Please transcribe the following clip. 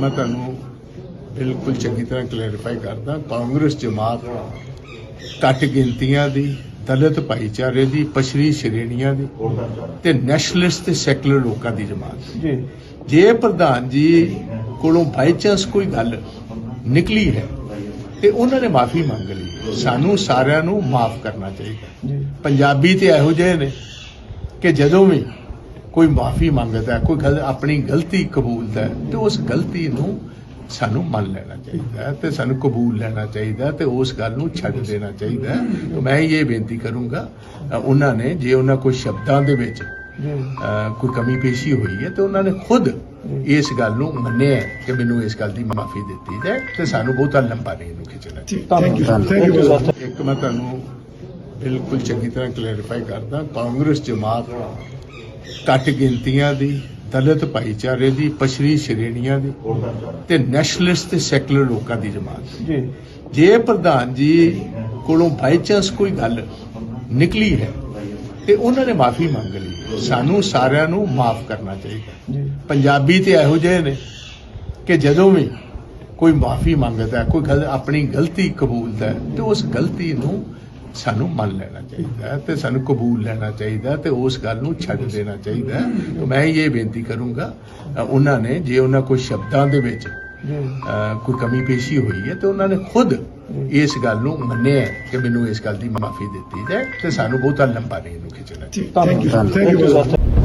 ਮੈਂ ਤੁਹਾਨੂੰ ਬਿਲਕੁਲ ਚੰਗੀ ਤਰ੍ਹਾਂ ਕਲੈਰੀਫਾਈ ਕਰਦਾ ਕਾਂਗਰਸ ਜਮਾਤ ਘੱਟ ਗਿਣਤੀਆਂ ਦੀ ਦਲਿਤ ਭਾਈਚਾਰੇ ਦੀ ਪਛੜੀ ਸ਼੍ਰੇਣੀਆਂ ਦੀ ਤੇ ਨੈਸ਼ਨਲਿਸਟ ਤੇ ਸੈਕੂਲਰ ਲੋਕਾਂ ਦੀ ਜਮਾਤ। ਜੀ। ਜੇ ਪ੍ਰਧਾਨ ਜੀ ਕੋਲੋਂ ਬਾਈ ਚਾਂਸ ਕੋਈ ਗੱਲ ਨਿਕਲੀ ਹੈ ਤੇ ਉਹਨਾਂ ਨੇ ਮਾਫੀ ਮੰਗ ਲਈ। ਸਾਨੂੰ ਸਾਰਿਆਂ ਨੂੰ ਮਾਫ ਕਰਨਾ ਚਾਹੀਦਾ। ਪੰਜਾਬੀ ਤੇ ਇਹੋ ਜਿਹੇ ਨੇ ਕਿ ਜਦੋਂ ਵੀ ਕੋਈ ਮਾਫੀ ਮੰਗਦਾ ਹੈ, ਕੋਈ ਗੱਲ ਆਪਣੀ ਗਲਤੀ ਕਬੂਲਦਾ ਹੈ, ਤੇ ਉਸ ਗਲਤੀ ਨੂੰ ਸਾਨੂੰ ਮੰਨ ਲੈਣਾ ਚਾਹੀਦਾ ਹੈ ਤੇ ਸਾਨੂੰ ਕਬੂਲ ਲੈਣਾ ਚਾਹੀਦਾ ਤੇ ਉਸ ਗੱਲ ਨੂੰ ਛੱਡ ਦੇਣਾ ਚਾਹੀਦਾ। ਮੈਂ ਇਹ ਬੇਨਤੀ ਕਰੂੰਗਾ ਉਹਨਾਂ ਨੇ ਜੇ ਉਹਨਾਂ ਕੋਈ ਸ਼ਬਦਾਂ ਦੇ ਵਿੱਚ ਕੋਈ ਕਮੀ ਪੇਸ਼ੀ ਹੋਈ ਹੈ ਤੇ ਉਹਨਾਂ ਨੇ ਖੁਦ ਇਸ ਗੱਲ ਨੂੰ ਮੰਨਿਆ ਕਿ ਮੈਨੂੰ ਇਸ ਗੱਲ ਦੀ ਮਾਫੀ ਦਿੱਤੀ ਜਾਏ ਤੇ ਸਾਨੂੰ ਬਹੁਤਾ ਲੰਬਾ ਨਹੀਂ ਇਹਨੂੰ ਖਿੱਚਣਾ ਇੱਕ ਮੈਂ ਤੁਹਾਨੂੰ ਬਿਲਕੁਲ ਚੰਗੀ ਤਰ੍ਹਾਂ ਕਲੈਰੀਫਾਈ ਕਰਦਾ ਕਾਂਗਰਸ ਜਮਾਤ ਘੱਟ ਗਿਣਤੀਆਂ ਦੀ ਦਲਿਤ ਭਾਈਚਾਰੇ ਦੀ ਪਛੜੀ ਸ਼੍ਰੇਣੀਆਂ ਦੀ ਤੇ ਨੈਸ਼ਨਲਿਸਟ ਤੇ ਸੈਕੂਲਰ ਲੋਕਾਂ ਦੀ ਜਮਾਤ ਜੀ। ਜੇ ਪ੍ਰਧਾਨ ਜੀ ਕੋਲੋਂ ਬਾਈ ਚਾਂਸ ਕੋਈ ਗੱਲ ਨਿਕਲੀ ਹੈ ਤੇ ਉਹਨਾਂ ਨੇ ਮਾਫੀ ਮੰਗ ਲਈ। ਸਾਨੂੰ ਸਾਰਿਆਂ ਨੂੰ ਮਾਫ ਕਰਨਾ ਚਾਹੀਦਾ ਪੰਜਾਬੀ ਤੇ ਇਹੋ ਜਿਹੇ ਨੇ ਕਿ ਜਦੋਂ ਵੀ ਕੋਈ ਮਾਫੀ ਮੰਗਦਾ ਕੋਈ ਆਪਣੀ ਗਲਤੀ ਕਬੂਲਦਾ ਤੇ ਉਸ ਗਲਤੀ ਨੂੰ ਸਾਨੂੰ ਮੰਨ ਲੈਣਾ ਚਾਹੀਦਾ ਤੇ ਸਾਨੂੰ ਕਬੂਲ ਲੈਣਾ ਚਾਹੀਦਾ ਤੇ ਉਸ ਗੱਲ ਨੂੰ ਛੱਡ ਦੇਣਾ ਚਾਹੀਦਾ ਮੈਂ ਇਹ ਬੇਨਤੀ ਕਰੂੰਗਾ ਉਹਨਾਂ ਨੇ ਜੇ ਉਹਨਾਂ ਕੋਈ ਸ਼ਬਦਾਂ ਦੇ ਵਿੱਚ ਕੋਈ ਕਮੀ ਪੇਸ਼ੀ ਹੋਈ ਹੈ ਤੇ ਉਹਨਾਂ ਨੇ ਖੁਦ ਇਸ ਗੱਲ ਨੂੰ ਮੰਨਿਆ ਕਿ ਮੈਨੂੰ ਇਸ ਗੱਲ ਦੀ ਮਾਫੀ ਦਿੱਤੀ ਜਾਏ ਤੇ ਸਾਨੂੰ ਬਹੁਤਾ ਲੰਬਾ ਨਹੀਂ ਇਹਨੂੰ ਖਿੱਚਣਾ ਚਾਹੀਦਾ।